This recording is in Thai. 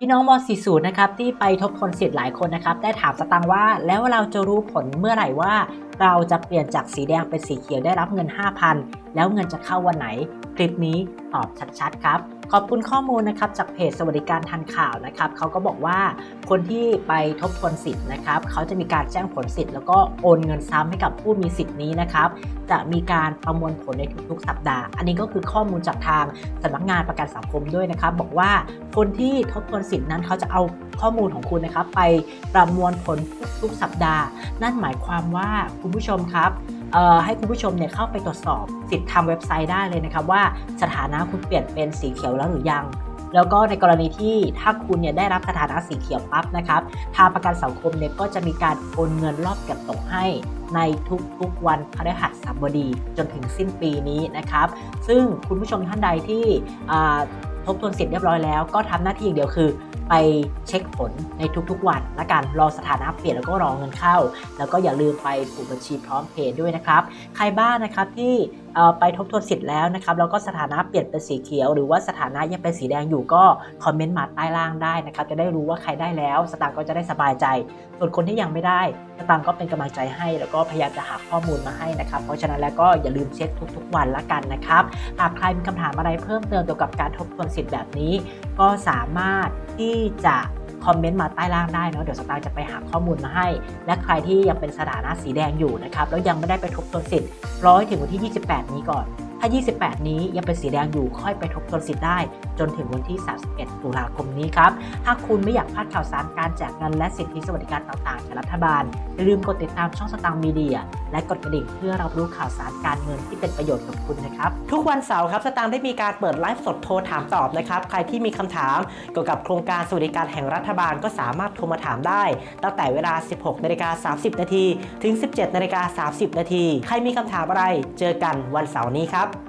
พี่น้องม .40 นะครับที่ไปทบทวนสิทธิ์หลายคนนะครับได้ถามสตังค์ว่าแล้วเราจะรู้ผลเมื่อไหร่ว่า เราจะเปลี่ยนจากสีแดงเป็นสีเขียวได้รับเงิน 5,000 แล้วเงินจะเข้าวันไหน คลิปนี้ตอบชัดๆครับ ขอบคุณข้อมูลนะครับจากเพจสวัสดิการทันข่าวนะครับเขาก็บอกว่าคนที่ไปทบทวนสิทธิ์นะครับเขาจะมีการแจ้งผลสิทธิ์แล้วก็โอนเงินซ้ำให้กับผู้มีสิทธิ์นี้นะครับจะมีการประมวลผลในทุกๆ สัปดาห์ อันนี้ก็คือข้อมูลจากทางสำนักงานประกันสังคมด้วยนะครับ บอกว่าคนที่ทบทวนสิทธิ์นั้นเขาจะเอาข้อมูลของคุณนะครับ ไปประมวลผลทุกๆสัปดาห์ นั่นหมายความว่าคุณผู้ชมครับ ให้คุณผู้ชมเนี่ยเข้าไปตรวจสอบสิทธิ์ทางเว็บไซต์ได้เลยนะครับว่าสถานะคุณเปลี่ยนเป็นสีเขียวแล้วหรือยัง แล้วก็ในกรณีที่ถ้าคุณเนี่ยได้รับสถานะสีเขียวปั๊บนะครับทางประกันสังคมเนี่ยก็จะมีการโอนเงินรอบเก็บตกให้ในทุกๆวันพฤหัสบดีจนถึงสิ้นปีนี้นะครับ ซึ่งคุณผู้ชมท่านใดที่ ทบทวนสิทธิ์เรียบร้อยแล้ว ก็ทำหน้าที่อย่างเดียวคือ ไปเช็คผลในทุกๆ วันละกันรอสถานะเปลี่ยนแล้วก็รอเงินเข้า แล้วก็อย่าลืมไปผูกบัญชีพร้อมเพย์ด้วยนะครับ ใครบ้างนะครับที่ ไปทบทวนสิทธิ์แล้วนะครับแล้วก็สถานะเปลี่ยนเป็นสีเขียว หรือว่าสถานะยังเป็นสีแดงอยู่ก็คอมเมนต์มาใต้ล่างได้นะครับจะได้รู้ว่าใครได้แล้ว สตางค์ก็จะได้สบายใจ ส่วนคนที่ยังไม่ได้ สตางค์ก็เป็นกำลังใจให้ แล้วก็พยายามจะหาข้อมูลมาให้นะครับ เพราะฉะนั้นแล้วก็อย่าลืมเช็คทุก ๆ วันละกันนะครับหากใครมีคำถามอะไรเพิ่มเติมเกี่ยวกับการทบทวนสิทธิ์แบบนี้ ก็สามารถที่จะ คอมเมนต์มาใต้ล่างได้เนาะเดี๋ยวสตางค์จะไปหาข้อมูลมาให้ และใครที่ยังเป็นสถานะสีแดงอยู่นะครับแล้วยังไม่ได้ไปทบทวนสิทธิ์รอให้ถึงวันที่ 28 นี้ก่อนา 28 นี้ยังเป็นสีแดงอยู่ค่อยไปทบทวนสิทธิ์ได้ จนถึงวันที่ 31 ตุลาคมนี้ครับ ถ้าคุณไม่อยากพลาดข่าวสารการแจกเงินและสิทธิสวัสดิการต่างๆจากรัฐบาลอย่าลืมกดติดตามช่องสตางค์มีเดีย และกดกระดิ่งเพื่อรับรู้ข่าวสารการเงินที่เป็นประโยชน์กับคุณนะครับ ทุกวันเสาร์ครับสตางค์ได้มีการเปิดไลฟ์สดโทรถามตอบนะครับใครที่มีคำถามเกี่ยวกับโครงการสวัสดิการแห่งรัฐบาลก็สามารถโทรมาถามได้ ตั้งแต่เวลา 16นาฬิกา30 นาทีถึง 17นาฬิกา30 นาทีใครมีคำถามอะไร เจอกันวันเสาร์นี้ครับ